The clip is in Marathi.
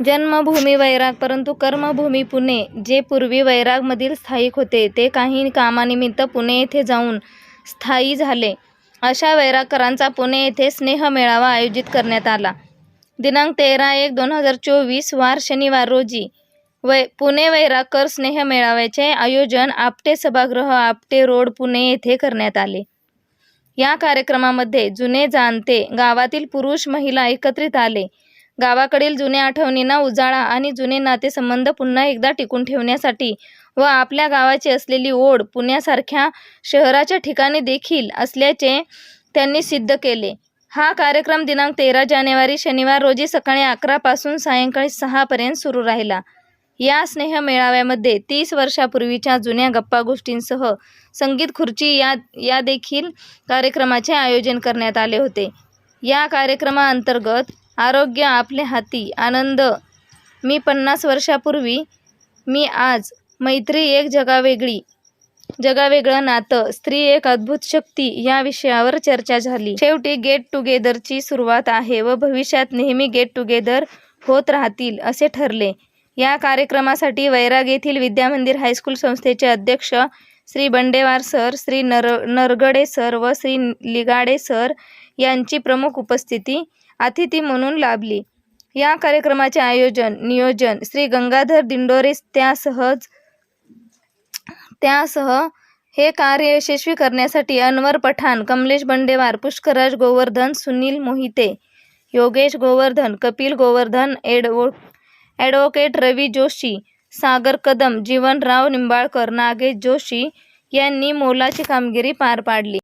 जन्मभूमी वैराग परंतु कर्मभूमी पुणे जे पूर्वी वैरागमधील स्थायिक होते ते काही कामानिमित्त पुणे येथे जाऊन स्थायी झाले. अशा वैरागकरांचा पुणे येथे स्नेह मेळावा आयोजित करण्यात आला. दिनांक तेरा एक दोन हजार चोवीस वार शनिवार रोजी वै पुणे वैरागकर स्नेहमेळाव्याचे आयोजन आपटे सभागृह आपटे रोड पुणे येथे करण्यात आले. या कार्यक्रमामध्ये जुने जाणते गावातील पुरुष महिला एकत्रित आले. गावाकडील जुन्या आठवणींना उजाळा आणि जुने नातेसंबंध पुन्हा एकदा टिकून ठेवण्यासाठी व आपल्या गावाची असलेली ओढ पुण्यासारख्या शहराच्या ठिकाणी देखील असल्याचे त्यांनी सिद्ध केले. हा कार्यक्रम दिनांक तेरा जानेवारी शनिवार रोजी सकाळी अकरापासून सायंकाळी सहापर्यंत सुरू राहिला. या स्नेह मेळाव्यामध्ये तीस वर्षापूर्वीच्या जुन्या गप्पा गोष्टींसह संगीत खुर्ची या या देखील कार्यक्रमाचे आयोजन करण्यात आले होते. या कार्यक्रमाअंतर्गत आरोग्य आपले हाती आनंद. मी पन्नास वर्षापूर्वी मी आज मैत्री एक जगावेगळी जगावेगळं नातं स्त्री एक अद्भुत शक्ती या विषयावर चर्चा झाली. शेवटी गेट टुगेदरची सुरुवात आहे व भविष्यात नेहमी गेट टुगेदर होत राहतील असे ठरले. या कार्यक्रमासाठी वैराग येथील विद्यामंदिर हायस्कूल संस्थेचे अध्यक्ष श्री बंडेवार सर श्री नर नरगडे सर व श्री लिगाडे सर यांची प्रमुख उपस्थिती अतिथी म्हणून लाभली. या कार्यक्रमाचे आयोजन नियोजन श्री गंगाधर दिंडोरे त्यासहज त्यासह हे कार्य यशस्वी करण्यासाठी अनवर पठाण कमलेश बंडेवार पुष्कराज गोवर्धन सुनील मोहिते योगेश गोवर्धन कपिल गोवर्धन एडवो ॲडव्होकेट रवी जोशी सागर कदम जीवनराव निंबाळकर नागेश जोशी यांनी मोलाची कामगिरी पार पाडली.